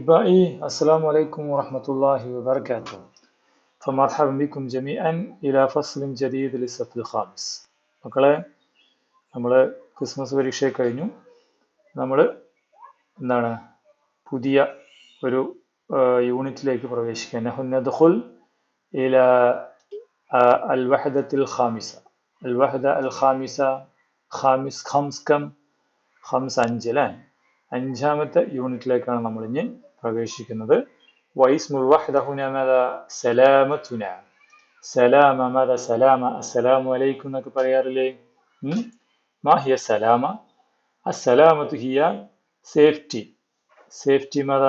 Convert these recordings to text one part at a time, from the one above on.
أحبائي السلام عليكم ورحمة الله وبركاته فمرحبا بكم جميعا إلى فصل جديد للصف الخامس മക്കളെ നമ്മൾ ക്രിസ്മസ് പരീക്ഷ കഴിഞ്ഞു നമ്മൾ എന്താണ് പുതിയ ഒരു യൂണിറ്റിലേക്ക് പ്രവേശിക്കുക നഹുന്നദ്ഖുൽ ഇല അൽ വഹദത്തിൽ ഖാമിസ അൽ വഹദ അൽ ഖാമിസ ഖാമിസ് ഖംസ് കം ഖംസ് അഞ്ച് അല്ലേ അഞ്ചാമത്തെ യൂണിറ്റിലേക്കാണ് നമ്മൾ ഇനി പ്രവേശിക്കുന്നത്. വൈസ് വഹദ ഹുന മദ സലാമത്തുന. സലാമ മദ സലാമ. അസ്സലാമു അലൈക്കും എന്നൊക്കെ പറയാറില്ലേ? മാഹിയ സലാമ. അസ്സലാമത്തു ഹിയ സേഫ്റ്റി. സേഫ്റ്റി മത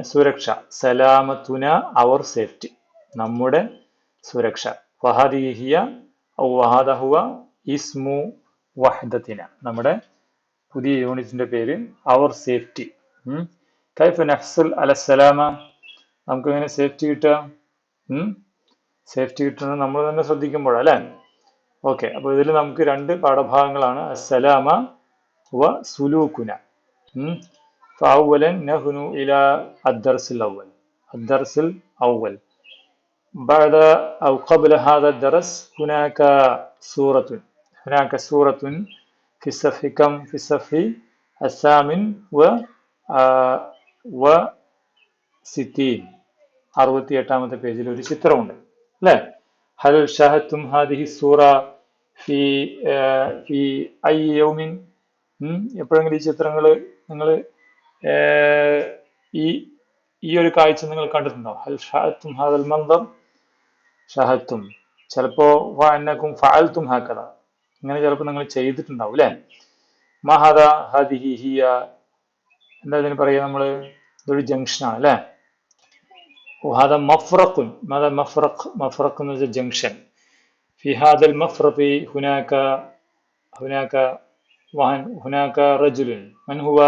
സുരക്ഷ. സലാമത്തുന അവർ സേഫ്റ്റി. നമ്മുടെ സുരക്ഷ. വഹാദി ഹിയ വഹാദ ഹുവ ഇസ്മു വഹദത്തിന. നമ്മുടെ പുതിയ യൂണിറ്റിന്റെ പേര് അവർ സേഫ്റ്റി. കൈഫ നഫ്സുൽ അലസലാമ നമുക്ക് എങ്ങനെ സേഫ്റ്റി കിട്ടുക സേഫ്റ്റി കിട്ടുന്നത് നമ്മൾ തന്നെ ശ്രദ്ധിക്കുമ്പോഴല്ലേ ഓക്കെ അപ്പോൾ ഇതിൽ നമുക്ക് രണ്ട് പാഠഭാഗങ്ങളാണ് അസ്സലാമ വ സുലൂക്കുന فأولا نهن إلى الدرس الأول الدرس الأول بعد أو قبل هذا الدرس هناك سورة هناك سورة في الصف كم في الصف الثامن و വ സിത്തീൻ. അറുപത്തി എട്ടാമത്തെ പേജിൽ ഒരു ചിത്രമുണ്ട്. അല്ലെ? ഹൽ ഷഹത്തും ഹാദിഹി സൂറ ഫി ഐ യൗമിൻ. എപ്പോഴെങ്കിലും ഈ ചിത്രങ്ങൾ നിങ്ങൾ ഈ ഈ ഒരു കാഴ്ച നിങ്ങൾ കണ്ടിട്ടുണ്ടോ? ഹൽ ഷഹത്തും ഹാദൽ മന്ദം ഷഹത്തും. ചിലപ്പോ വ അന്നക്കും ഫാൽത്തും ഹാക്കത ഇങ്ങനെ ചിലപ്പോൾ നിങ്ങൾ ചെയ്തിട്ടുണ്ടാവും അല്ലെ? മഹദ ഹദിഹി ഹിയ എന്താ ഇതിന് പറയുക നമ്മൾ ഇതൊരു ജംഗ്ഷനാണ് അല്ലേ وهذا مفرق ماذا مفرق مفرق من جنكشن في هذا المفرق هناك هناك هناك رجل من هو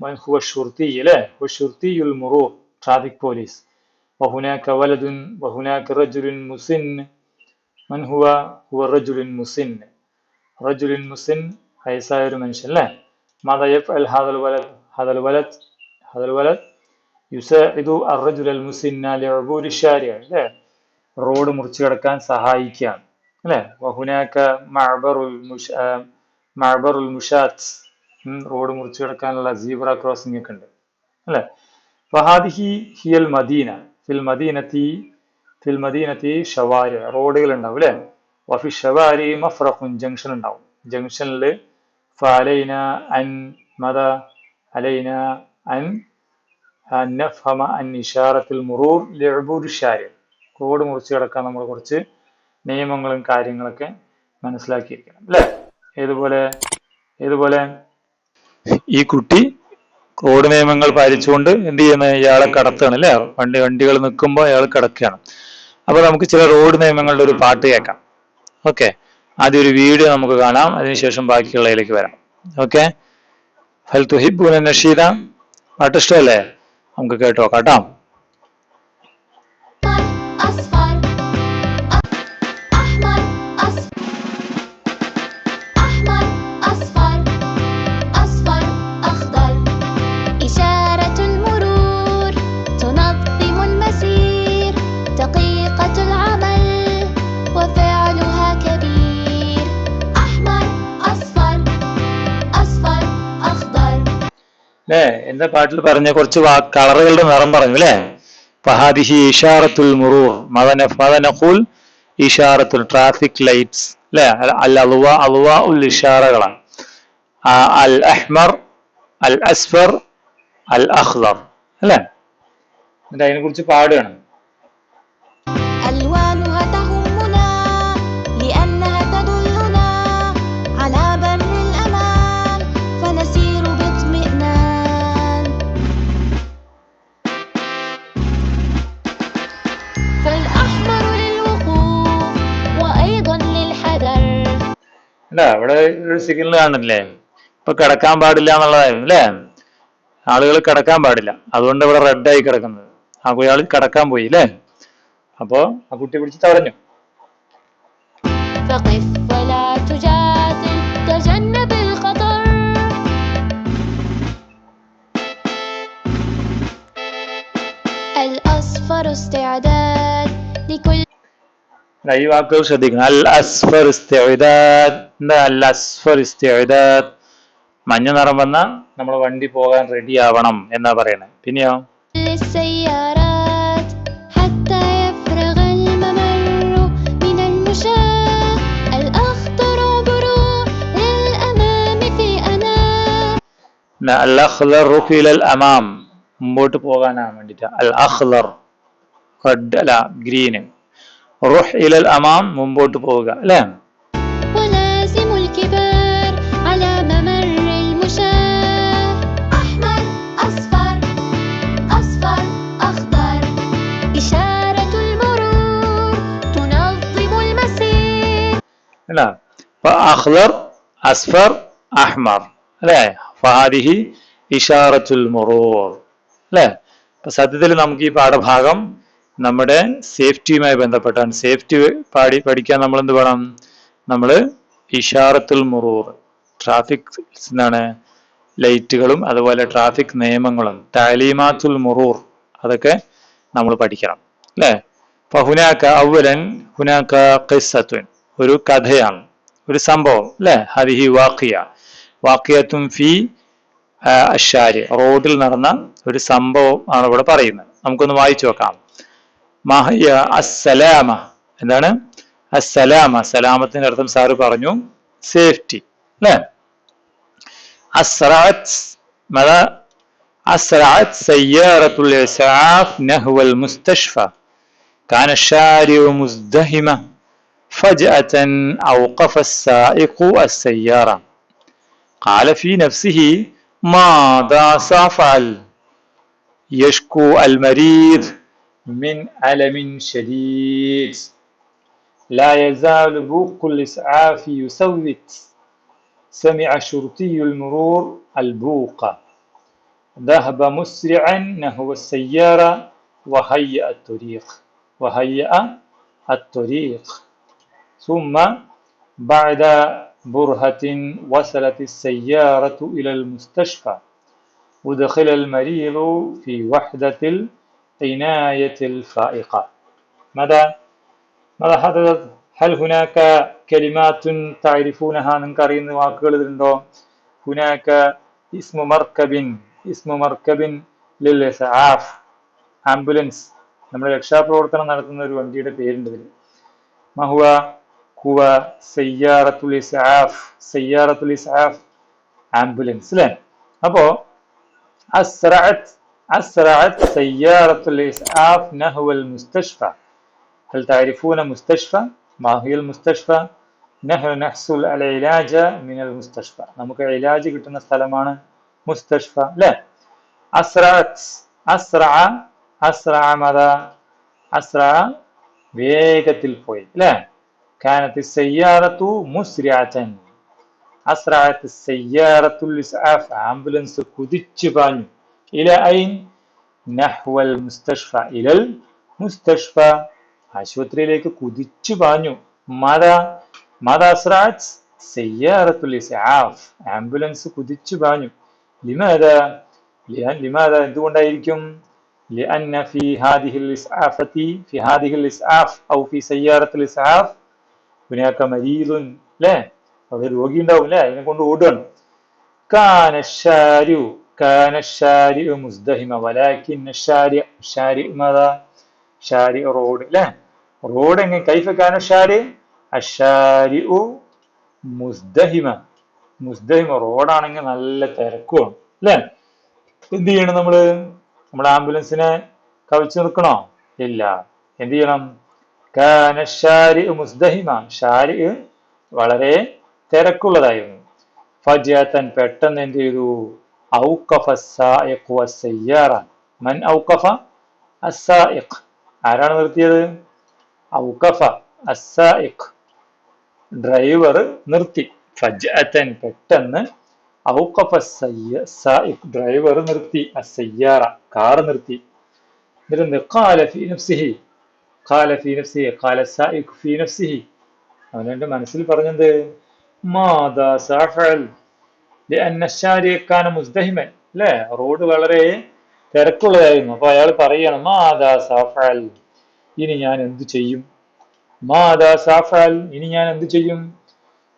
من هو الشرطي لا هو الشرطي المرور ترافيك بوليس وهناك ولد وهناك رجل مسن من هو هو الرجل المسن رجل مسن هي سائر منشن لا ماذا يفعل هذا الولد هذا الولد هذا الولد يساعد الرجل المسن لعبور الشارع لا റോഡ് മുറിച്ചു കിടക്കാൻ സഹായിക്കാം അല്ലേ വഹുനാക്ക മഅബറുൽ മുഷ മഅബറുൽ മുഷാത്ത് റോഡ് മുറിച്ചു കിടക്കാനുള്ള സീബ്ര ക്രോസിംഗ് ഒക്കെ ഉണ്ട് അല്ലേ ഫഹാദിഹി ഹിയൽ മദീന ഫിൽ മദീനത്തി ഫിൽ മദീനത്തി ഷവാരി റോഡുകൾ ഉണ്ടാവും അല്ലേ വഫി ഷവാരി മഫ്രഖുൻ ജംഗ്ഷൻ ഉണ്ടാവും ജംഗ്ഷനിൽ ഫലൈന അൻ ماذا؟ علينا അൻ نفهم അൻ إشارة മുറൂർ لعبور الشارع. റോഡ് മുറിച്ച് കിടക്കാൻ നമ്മൾ കുറച്ച് നിയമങ്ങളും കാര്യങ്ങളൊക്കെ മനസ്സിലാക്കിയിരിക്കണം. അല്ലേ? ഏതുപോലെ? ഏതുപോലെ? ഈ കുട്ടി റോഡ് നിയമങ്ങൾ പാലിച്ചുകൊണ്ട് എന്ത് ചെയ്യുന്നത് ഇയാളെ കടത്താണ് അല്ലേ? വണ്ടി വണ്ടികൾ നിൽക്കുമ്പോൾ അയാൾ കിടക്കുകയാണ്. അപ്പൊ നമുക്ക് ചില റോഡ് നിയമങ്ങളുടെ ഒരു പാട്ട് കേൾക്കാം. ഓക്കെ ആദ്യം ഒരു വീഡിയോ നമുക്ക് കാണാം. അതിനുശേഷം ബാക്കിയുള്ളതിലേക്ക് വരാം. ഓക്കെ? ഹൽ തുഹിബുന നഷീദ. പാട്ട് ഇഷ്ടമല്ലേ? നമുക്ക് കേട്ടോ കേട്ടോ. എന്താ പാട്ടിൽ പറഞ്ഞ കുറച്ച് കളറുകളുടെ നിറം പറഞ്ഞു അല്ലേ? ഫഹാദിഹി ഇഷാറത്തുൽ മുറൂർ മദന ഫദനഹുൽ ഇഷാറത്തുൽ ട്രാഫിക് ലൈറ്റ്സ് അല്ലേ? അൽ അലുവ അലുവ ഉൽ ഇഷാറകളാണ്. അൽ അഹ്മർ അൽ അസ്ഫർ അൽ അഖ്ദർ അല്ലേ? എന്നിട്ട് അതിനെക്കുറിച്ച് പാടുകയാണ്. അല്ല അവിടെ ഒരു സിഗ്നൽ കാണില്ലേ? ഇപ്പൊ കിടക്കാൻ പാടില്ല എന്നുള്ളതായിരുന്നു അല്ലേ? ആളുകൾ കിടക്കാൻ പാടില്ല. അതുകൊണ്ട് ഇവിടെ റെഡായി കിടക്കുന്നത്. ആ കുയാൾ കിടക്കാൻ പോയി അല്ലേ? അപ്പോ ആ കുട്ടി പിടിച്ച് തടഞ്ഞു. ശ്രദ്ധിക്കണം. അൽ അസ്ഫർ എന്താ അസ്ഫർ മഞ്ഞ നിറം വന്ന നമ്മൾ വണ്ടി പോകാൻ റെഡി ആവണം എന്നാ പറയണേ. പിന്നെയോ? മുമ്പോട്ട് പോകാനാ വേണ്ടിട്ട്. അൽ അഖ്ലർ ഗ്രീന് അമാം മുമ്പോട്ട് പോവുക അല്ലേ? അല്ല. അഖ്ലർ അസ്ഫർ അഹ്മർ. അല്ലേ? ഫഹാദിഹി ഇഷാറത്തുൽ മുറൂർ. അല്ലേ? അപ്പൊ സത്യത്തിൽ നമുക്ക് ഈ പാഠഭാഗം നമ്മുടെ സേഫ്റ്റിയുമായി ബന്ധപ്പെട്ടാണ്. സേഫ്റ്റി പാടി പഠിക്കാൻ നമ്മൾ എന്ത് വേണം? നമ്മൾ ഇഷാറത്തുൽ മുറൂർ. ട്രാഫിക് എന്താണ്? ലൈറ്റുകളും അതുപോലെ ട്രാഫിക് നിയമങ്ങളും താലീമാത്തുൽ മുറൂർ അതൊക്കെ നമ്മൾ പഠിക്കണം. അല്ലേ? അപ്പൊ ഹുനാക്ക അവലൻ ഹുനാക്ക ഖിസ്സത്തുൻ. ഒരു കഥയാണ് ഒരു സംഭവം അല്ലെ? ഹരിഹി വാക്കിയ വാക്കിയത്തും ഫി അഷാര് റോഡിൽ നടന്ന ഒരു സംഭവം ആണ് ഇവിടെ പറയുന്നത്. നമുക്കൊന്ന് വായിച്ചു നോക്കാം. മഹയ അസ്സലാമ. എന്താണ്? അസലാമ സലാമത്തിന്റെ അർത്ഥം സാറ് പറഞ്ഞു സേഫ്റ്റി അല്ലേ? അസ്രാത്ത് ഇസ്ആഫ് മുസ്തഷ്ഫ. കാന മുസ്ദഹിമ فجأة أوقف السائق السيارة. قال في نفسه ماذا سأفعل؟ يشكو المريض من ألم شديد. لا يزال بوق الإسعاف يصوت سمع شرطي المرور البوق. ذهب مسرعا نحو السيارة وهيأ الطريق وهيأ الطريق. ثم بعد برهة وصلت السيارة إلى المستشفى ودخل المريض في وحدة العناية الفائقة ماذا ماذا حدث هل هناك كلمات تعرفونها من قرين واقول ذندو هناك اسم مركب اسم مركب للإسعاف ആംബുലൻസ് നമ്മുടെ രക്ഷാപ്രവർത്തനം നടത്തുന്ന ഒരു വണ്ടിയുടെ പേരുണ്ട് ഇതിൽ മഹുവ ഹുവ സയ്യാറത്തുൽ ഇസ്ആഫ് സയ്യാറത്തുൽ ഇസ്ആഫ് ആംബുലൻസ് അല്ലേ അപ്പോ അസ്റഅത് അസ്റഅത് സയ്യാറത്തുൽ ഇസ്ആഫ് നഹ്വ المستشفى هل تعرفون مستشفى ما هي المستشفى نحن نحصل على العلاج من المستشفى നമുക്ക് ഇലാജ് കിട്ടുന്ന സ്ഥലമാണ് മുസ്തഷ്ഫ അല്ലേ അസ്റഅത് അസ്റഅ അസ്റഅ മദാ അസ്റഅ വേഗത്തിൽ പോയി അല്ലേ كانت السيارة مسرعة أسرعت السيارة الإسعاف أمبولانس കുതിച്ചു പാഞ്ഞു إلى أين نحو المستشفى إلى المستشفى ആശുപത്രിയിലേക്ക് കുതിച്ചു പാഞ്ഞു മത മത അസ്രാജ് സയ്യാറത്തുൽ ഇസ്ആഫ് ആംബുലൻസ് കുതിച്ചു പാഞ്ഞു ലിമാദ ലിഅൻ ലിമാദ എന്തുകൊണ്ടായിരിക്കും لأن في هذه الإسعافة في هذه الإسعاف أو في سيارة الإسعاف ഗുനാക്ക മരീതു അല്ലേ അവിടെ രോഗി ഉണ്ടാവും അല്ലേ അതിനെ കൊണ്ട് ഓടുകയാണ്. കാനശാരു കാനശാരി മുസ്ദഹിമ വലാക്കിൻ ഷാരി ഷാരി ഷാരി റോഡ് അല്ലേ റോഡ് എങ്ങനെ കൈഫ കാനശാരി അഷാരി മുസ്ദഹിമ മുസ്ദഹിമ റോഡാണെങ്കിൽ നല്ല തിരക്കുമാണ് അല്ലേ എന്ത് ചെയ്യണം നമ്മൾ നമ്മൾ ആംബുലൻസിനെ കവിച്ചു നിൽക്കണോ ഇല്ല. എന്ത് ചെയ്യണം? ഷാരി വളരെ തിരക്കുള്ളതായിരുന്നു. ഫജാത്തൻ പെട്ടെന്ന് എന്ത് ചെയ്തു? ആരാണ് നിർത്തിയത്? ഡ്രൈവർ നിർത്തി. ഫജാത്തൻ പെട്ടെന്ന് ഡ്രൈവർ നിർത്തി. കാർ നിർത്തി. ഖാല ഫീ നഫ്സിഹി ഖാല സായിഖു ഫീ നഫ്സിഹി. അവൻ എന്റെ മനസ്സിൽ പറഞ്ഞത് മാതാ സഫൽ ലിഅന്ന മുസ്തഹിമൻ. അല്ലേ? റോഡ് വളരെ തിരക്കുള്ളതായിരുന്നു. അപ്പൊ അയാൾ പറയാണ് മാതാ സഫൽ ഇനി ഞാൻ എന്ത് ചെയ്യും? മാതാ സഫൽ ഇനി ഞാൻ എന്ത് ചെയ്യും?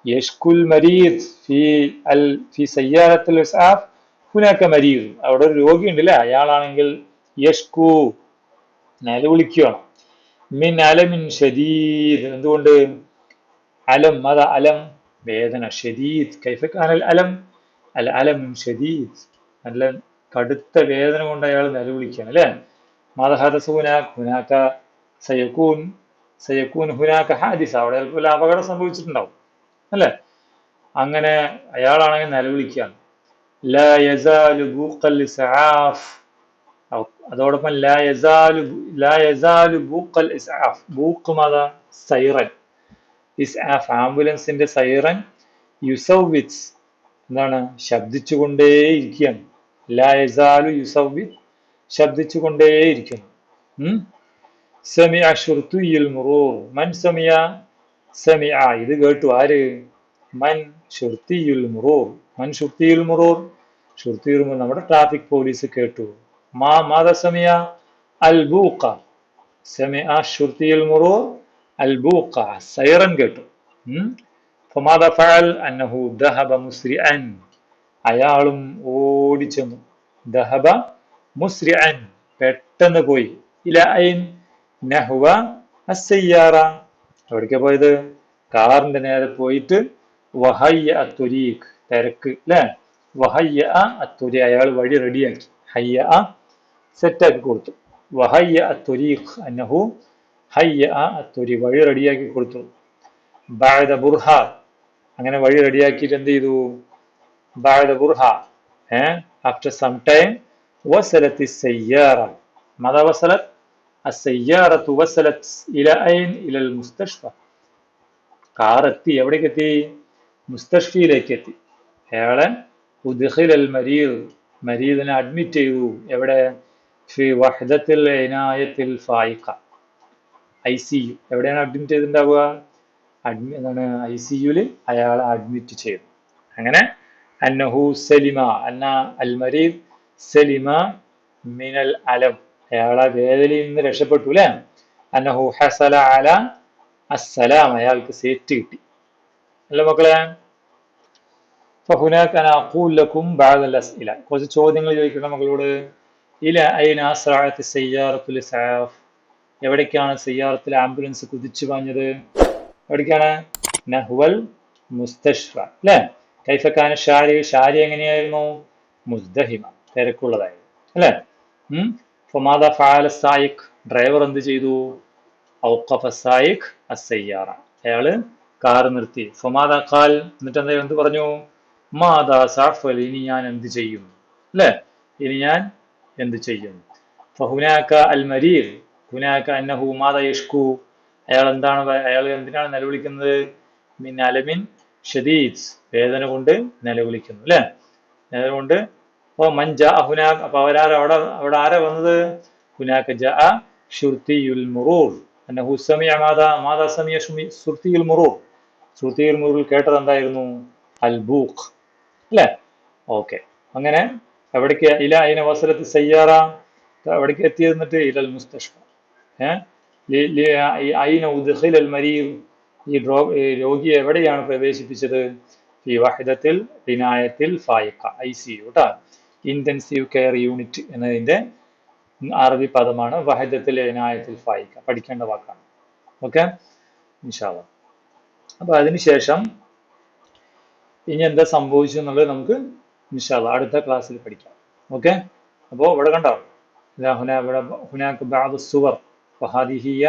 യഷ്കുൽ മരീദ് ഫി അൽ ഫി സയ്യാറത്തുൽ ഇസ്ആഫ് ഹുനാക്ക മരീദ്. അവിടെ ഒരു രോഗിയുണ്ട് അല്ലേ? അയാളാണെങ്കിൽ യഷ്കു. നിലവിളിക്കുകയാണ് മിൻ അലമിൻ ഷദീദ്. എന്തുകൊണ്ട്? അലം അത അലം? വേദന ഷദീദ്. കൈഫക്കാനൽ അലം? അൽ അലം ഷദീദ്. നല്ല കടുത്ത വേദന കൊണ്ട് അയാൾ നിലവിളിക്കുകയാണ് അല്ലേ? മതഹദസ് ഹുനാക്ക് സയക്കൂൻ സയക്കൂൻ ഹുനാക്ക ഹാദിസ. അവിടെ വല്ല അപകടം സംഭവിച്ചിട്ടുണ്ടാവും അല്ലേ? അങ്ങനെ അയാളാണെങ്കിൽ നിലവിളിക്കുകയാണ്. ലാ അതോടൊപ്പം ലാ യസാലു ലാ യസാലു ബൂഖൽ ഇസ്ആഫ് ബൂക്ക് അതാ സൈറൻ. ഇസ്ആഫ് ആംബുലൻസിന്റെ സൈറൻ യുസൗവിറ്റ്സ് എന്താണ്? ശബ്ദിച്ചുകൊണ്ടേയിരിക്കുകയാണ്. ലാ യസാലു യുസൗവിത്ത് ശബ്ദിച്ചുകൊണ്ടേയിരിക്കുന്നു. ഉം? സമിഅ ഷുർത്തുയിൽ മുറൂർ. മൻ സമിയ സമിഅ. ഇത് കേട്ടു ആര്? മൻ ഷുർത്തിയുൽ മുറൂർ. മൻ ഷുർത്തിയുൽ മുറൂർ. ഷുർത്തിയുൽ നമ്മുടെ ട്രാഫിക് പോലീസ് കേട്ടു. മാ മാത സമിയ അൽ ബൂഖ സമിഅ ഷുർത്തിയുൽ മുറൂർ അൽ ബൂഖ സൈറൻ കേട്ടു ഉം فماذا فعل أنه ذهب مسرعا അയാളും ഓടിച്ചെന്നു ദഹബ മുസ്രിഅൻ പെട്ടെന്ന് പോയി ഇല ഐൻ നഹുവ അസയ്യാറ എവിടേക്കാ പോയത് കാറിന്റെ നേരെ പോയിട്ട് വഹയ്യ അത്തുരീഖ് തിരക്ക് അല്ലേ വഹയ്യ അത്തുരി അയാൾ വഴി റെഡിയാക്കി ഹയ്യ സെറ്റാക്കി കൊടുത്തു വഹയ്യ അത്തുരീഖ് അന്നഹു ഹയ്യ അത്തുരി വഴി റെഡിയാക്കി കൊടുത്തു ബാദ ബുർഹ അങ്ങനെ വഴി റെഡിയാക്കിയിട്ട് എന്ത് ചെയ്തു ബാദ ബുർഹ ഏഹ് ആഫ്റ്റർ സം ടൈം وصلت السيارة ماذا وصلت؟ السيارة وصلت إلى أين؟ إلى المستشفى കാർ എത്തി എവിടേക്ക് എത്തി മുസ്തഷ്ഫിയിലേക്ക് എത്തി അയാളെ ഉദ്ഖിൽ അൽ മരീദ് മരീദിനെ അഡ്മിറ്റ് ചെയ്തു എവിടെ ഫി വഹദത്തിൽ ഇനായത്തിൽ ഫായിഖ ഐ സി യു എവിടെയാണ് അഡ്മിറ്റ് ചെയ്തിട്ടുണ്ടാവുക? അഡ്മി എന്താണ് ഐ സി യുവിൽ അയാളെ അഡ്മിറ്റ് ചെയ്തു അങ്ങനെ അന്നഹു സലിമ അന്ന അൽ മരീദ് സലിമ മിനൽ അലം. അയാളെ വേദനയിൽ നിന്ന് രക്ഷപ്പെട്ടു അല്ലേ? അന്നഹു ഹസല അല അസ്സലാം. അയാൾക്ക് സേറ്റ് കിട്ടി. അല്ല മക്കളെ ഫഹുനാക്ക് കനാഖൂലക്കും ബാഗല്ല അസ്ഇല. കുറച്ച് ചോദ്യങ്ങൾ ചോദിക്കണം മക്കളോട്? ഇല അയിന അസ്രാഅത്ത് സയ്യാറത്തുൽ ഇസ്ആഫ് എവിടേക്കാണ് സയ്യാറത്തിൽ ആംബുലൻസ് കുതിച്ചു പാഞ്ഞത്? എവിടേക്കാണ്? നഹ്വൽ മുസ്തഷ്ഫ അല്ലേ? കൈഫക്കാന ഷാരി ഷാരി എങ്ങനെയായിരുന്നു? മുസ്ദഹിമ തിരക്കുള്ളതായിരുന്നു. അല്ലേ? ഫമാദ ഫാല സായിഖ്? ഡ്രൈവർ എന്ത് ചെയ്തു? ഔഖഫ സായിഖ് അസയ്യാറ അയാൾ കാർ നിർത്തി. ഫമാദ ഖാൽ എന്നിട്ട് എന്താ എന്ത് പറഞ്ഞു? മാതാ സാഫൽ ഇനി ഞാൻ എന്ത് ചെയ്യും? അല്ലേ? ഇനി ഞാൻ എന്ത് ചെയ്യും? ഫഹുനാക്ക അൽ മരീർ ഹുനാക്ക അന്നഹു മാത യഷ്കു. അയാൾ എന്താണ് അയാൾ എന്തിനാണ് നിലവിളിക്കുന്നത്? മിൻ അലമിൻ ഷദീദ്. വേദന കൊണ്ട് നിലവിളിക്കുന്നു അല്ലേ? വേദന കൊണ്ട്. ഓ മഞ്ച ഹുനാക്ക് അപ്പൊ അവരാര? അവിടെ അവിടെ ആരാ വന്നത്? ഹുനാക്ക ജ ഷുർത്തിയുൽ മുറൂർ. അന്നഹു സമിയ മാതാ മാതാ സമിയ സുർത്തിയുൽ മുറൂർ. സുർത്തിയുൽ മുറൂർ കേട്ടത് എന്തായിരുന്നു? അൽ ബൂഖ് അല്ലേ? ഓക്കെ. അങ്ങനെ എവിടേക്ക് ഇല അതിന് അവസരത്ത് സയ്യാറ. എവിടേക്ക് എത്തിയത് എന്നിട്ട് ഇലൽ മുസ്തഷ്ഫ. ഏഹ് ഈ രോഗിയെ എവിടെയാണ് പ്രവേശിപ്പിച്ചത്? ഈ വഹിദത്തിൽ ഇനായത്തിൽ ഫായിഖ I C U intensive care unit എന്നതിന്റെ അറബി പദമാണ് വഹിദത്തിൽ ഇനായത്തിൽ ഫായിക്ക പഠിക്കേണ്ട വാക്കാണ്. ഓക്കെ? ഇൻഷാല്ല അപ്പൊ അതിനുശേഷം ഇനി എന്താ സംഭവിച്ചു എന്നുള്ളത് നമുക്ക് ഇൻഷാല്ല അടുത്ത ക്ലാസ്സിൽ പഠിക്കാം. ഓക്കെ? അപ്പോൾ ഇവിടെ കണ്ടോ? ഇവിടെ ഹുനാക്ക് ഫഹാദിഹിയ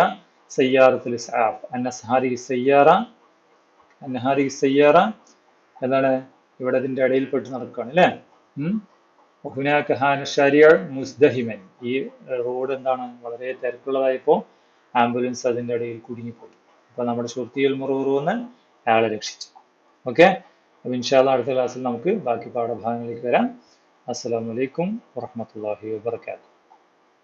സയ്യാറ സയ്യാറ. എന്താണ് ഇവിടെ അതിന്റെ ഇടയിൽ പെട്ട് നടക്കുകയാണ് അല്ലേ ഹുനാക്ക് മുസ്ദഹിമൻ. ഈ റോഡ് എന്താണ്? വളരെ തിരക്കുള്ളതായപ്പോ ആംബുലൻസ് അതിന്റെ ഇടയിൽ കുടുങ്ങിപ്പോയി. അപ്പോൾ നമ്മുടെ ശുദ്ധിയിൽ മുറൂറുവെന്ന് അയാളെ രക്ഷിച്ചു. ഓക്കെ? അപ്പൊ ഇൻഷാല്ല അടുത്ത ക്ലാസ്സിൽ നമുക്ക് ബാക്കി പാഠഭാഗങ്ങളിലേക്ക് വരാം. അസ്സലാമു അലൈക്കും വറഹ്മത്തുള്ളാഹി വബർക്കാത്തു